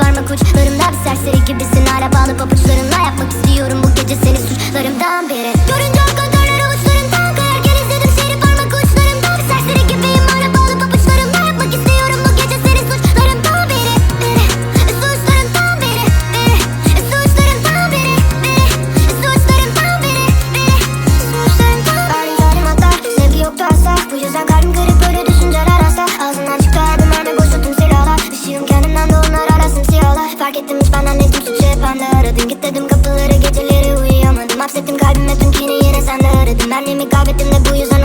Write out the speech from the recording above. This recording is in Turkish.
izledim şehri parmak uçlarımda Bir serseri gibisin. Hala bağlı pabuçlarımla Ben annemi kaybettim de bu yüzden